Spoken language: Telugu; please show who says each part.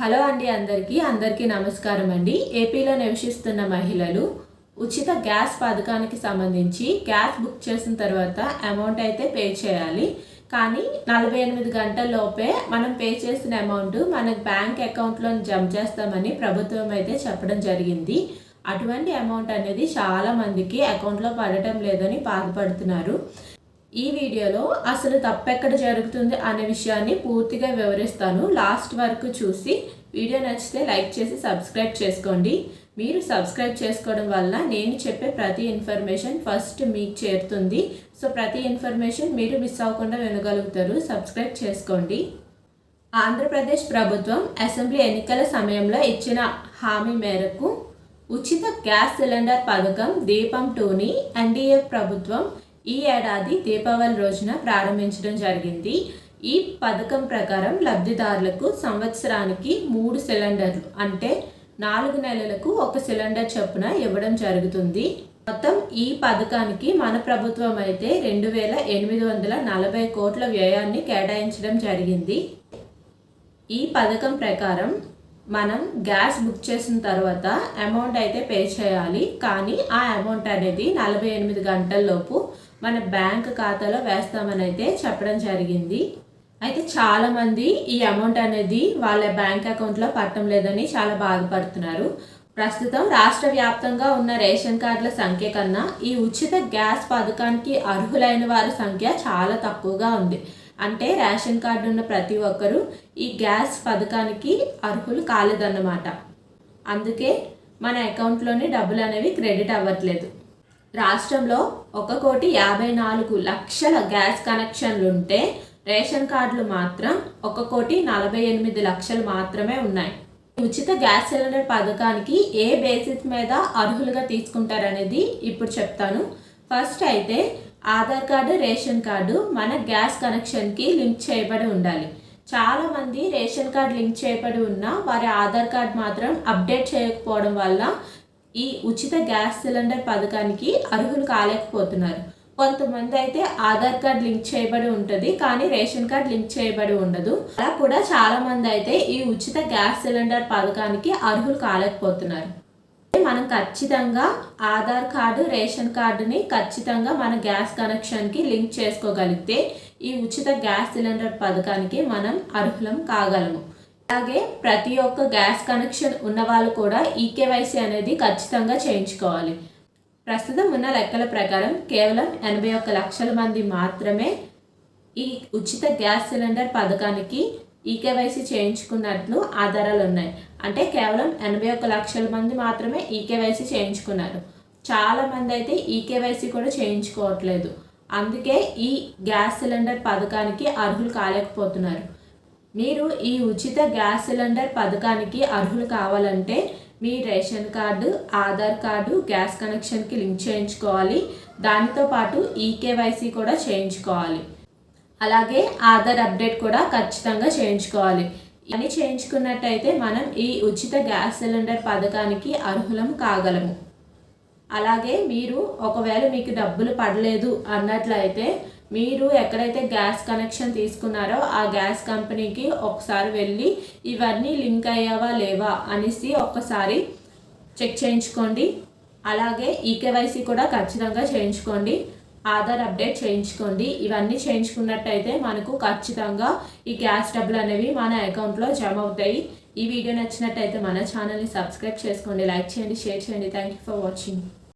Speaker 1: హలో అండి అందరికీ అందరికీ నమస్కారం అండి. ఏపీలో నివసిస్తున్న మహిళలు ఉచిత గ్యాస్ పథకానికి సంబంధించి గ్యాస్ బుక్ చేసిన తర్వాత అమౌంట్ అయితే పే చేయాలి. కానీ నలభై ఎనిమిది గంటల లోపే మనం పే చేసిన అమౌంట్ మన బ్యాంక్ అకౌంట్లో జమ చేస్తామని ప్రభుత్వం అయితే చెప్పడం జరిగింది. అటువంటి అమౌంట్ అనేది చాలా మందికి అకౌంట్లో పడటం లేదని బాధపడుతున్నారు. ఈ వీడియోలో అసలు తప్పెక్కడ జరుగుతుంది అనే విషయాన్ని పూర్తిగా వివరిస్తాను. లాస్ట్ వరకు చూసి వీడియో నచ్చితే లైక్ చేసి సబ్స్క్రైబ్ చేసుకోండి. మీరు సబ్స్క్రైబ్ చేసుకోవడం వల్ల నేను చెప్పే ప్రతి ఇన్ఫర్మేషన్ ఫస్ట్ మీకు చేరుతుంది. సో ప్రతి ఇన్ఫర్మేషన్ మీరు మిస్ అవ్వకుండా వినగలుగుతారు. సబ్స్క్రైబ్ చేసుకోండి. ఆంధ్రప్రదేశ్ ప్రభుత్వం అసెంబ్లీ ఎన్నికల సమయంలో ఇచ్చిన హామీ మేరకు ఉచిత గ్యాస్ సిలిండర్ పథకం దీపం టూని ఎన్డీఏ ప్రభుత్వం ఈ ఏడాది దీపావళి రోజున ప్రారంభించడం జరిగింది. ఈ పథకం ప్రకారం లబ్ధిదారులకు సంవత్సరానికి మూడు సిలిండర్లు అంటే నాలుగు నెలలకు ఒక సిలిండర్ చొప్పున ఇవ్వడం జరుగుతుంది. మొత్తం ఈ పథకానికి మన ప్రభుత్వం అయితే రెండు వేల ఎనిమిది వందల నలభై కోట్ల వ్యయాన్ని కేటాయించడం జరిగింది. ఈ పథకం ప్రకారం మనం గ్యాస్ బుక్ చేసిన తర్వాత అమౌంట్ అయితే పే చేయాలి. కానీ ఆ అమౌంట్ అనేది నలభై ఎనిమిది గంటల్లోపు మన బ్యాంక్ ఖాతాలో వేస్తామని అయితే చెప్పడం జరిగింది. అయితే చాలామంది ఈ అమౌంట్ అనేది వాళ్ళ బ్యాంక్ అకౌంట్లో పట్టడం లేదని చాలా బాధపడుతున్నారు. ప్రస్తుతం రాష్ట్ర వ్యాప్తంగా ఉన్న రేషన్ కార్డుల సంఖ్య కన్నా ఈ ఉచిత గ్యాస్ పథకానికి అర్హులైన వారి సంఖ్య చాలా తక్కువగా ఉంది. అంటే రేషన్ కార్డు ఉన్న ప్రతి ఒక్కరూ ఈ గ్యాస్ పథకానికి అర్హులు కాలేదన్నమాట. అందుకే మన అకౌంట్లోని డబ్బులు అనేవి క్రెడిట్ అవ్వట్లేదు. రాష్ట్రంలో ఒక కోటి యాభై నాలుగు లక్షల గ్యాస్ కనెక్షన్లు ఉంటే రేషన్ కార్డులు మాత్రం ఒక కోటి నలభై ఎనిమిది లక్షలు మాత్రమే ఉన్నాయి. ఉచిత గ్యాస్ సిలిండర్ పథకానికి ఏ బేసిస్ మీద అర్హులుగా తీసుకుంటారనేది ఇప్పుడు చెప్తాను. ఫస్ట్ అయితే ఆధార్ కార్డు రేషన్ కార్డు మన గ్యాస్ కనెక్షన్కి లింక్ చేయబడి ఉండాలి. చాలామంది రేషన్ కార్డు లింక్ చేయబడి ఉన్నా వారి ఆధార్ కార్డ్ మాత్రం అప్డేట్ చేయకపోవడం వల్ల ఈ ఉచిత గ్యాస్ సిలిండర్ పథకానికి అర్హులు కాలేకపోతున్నారు. కొంతమంది అయితే ఆధార్ కార్డ్ లింక్ చేయబడి ఉంటుంది కానీ రేషన్ కార్డ్ లింక్ చేయబడి ఉండదు. అలా కూడా చాలా మంది అయితే ఈ ఉచిత గ్యాస్ సిలిండర్ పథకానికి అర్హులు కాలేకపోతున్నారు. మనం ఖచ్చితంగా ఆధార్ కార్డు రేషన్ కార్డుని ఖచ్చితంగా మన గ్యాస్ కనెక్షన్కి లింక్ చేసుకోగలిగితే ఈ ఉచిత గ్యాస్ సిలిండర్ పథకానికి మనం అర్హులం కాగలము. అలాగే ప్రతి ఒక్క గ్యాస్ కనెక్షన్ ఉన్న వాళ్ళు కూడా ఈకేవైసీ అనేది ఖచ్చితంగా చేయించుకోవాలి. ప్రస్తుతం ఉన్న లెక్కల ప్రకారం కేవలం ఎనభై ఒక్క లక్షల మంది మాత్రమే ఈ ఉచిత గ్యాస్ సిలిండర్ పథకానికి ఈకేవైసీ చేయించుకున్నట్లు ఆధారాలు ఉన్నాయి. అంటే కేవలం ఎనభై ఒక్క లక్షల మంది మాత్రమే ఈకేవైసీ చేయించుకున్నారు. చాలామంది అయితే ఈకేవైసీ కూడా చేయించుకోవట్లేదు. అందుకే ఈ గ్యాస్ సిలిండర్ పథకానికి అర్హులు కాలేకపోతున్నారు. మీరు ఈ ఉచిత గ్యాస్ సిలిండర్ పథకానికి అర్హులు కావాలంటే మీ ration card Aadhaar card gas కనెక్షన్కి link చేయించుకోవాలి. దానితో పాటు ఈకేవైసీ కూడా చేయించుకోవాలి. అలాగే ఆధార్ అప్డేట్ కూడా ఖచ్చితంగా చేయించుకోవాలి. అని చేయించుకున్నట్టయితే మనం ఈ ఉచిత గ్యాస్ సిలిండర్ పథకానికి అర్హులం కాగలము. అలాగే మీరు ఒకవేళ మీకు డబ్బులు పడలేదు అన్నట్లయితే మీరు ఎక్కడైతే గ్యాస్ కనెక్షన్ తీసుకున్నారో ఆ గ్యాస్ కంపెనీకి ఒకసారి వెళ్ళి ఇవన్నీ లింక్ అయ్యావా లేవా అనేసి ఒక్కసారి చెక్ చేయించుకోండి. అలాగే ఈకేవైసీ కూడా ఖచ్చితంగా చేయించుకోండి. ఆధార్ అప్డేట్ చేయించుకోండి. ఇవన్నీ చేయించుకున్నట్టయితే మనకు ఖచ్చితంగా ఈ గ్యాస్ డబ్బులు అనేవి మన అకౌంట్లో జమ అవుతాయి. ఈ వీడియో నచ్చినట్టయితే మన ఛానల్ని సబ్స్క్రైబ్ చేసుకోండి లైక్ చేయండి షేర్ చేయండి. Thank you for watching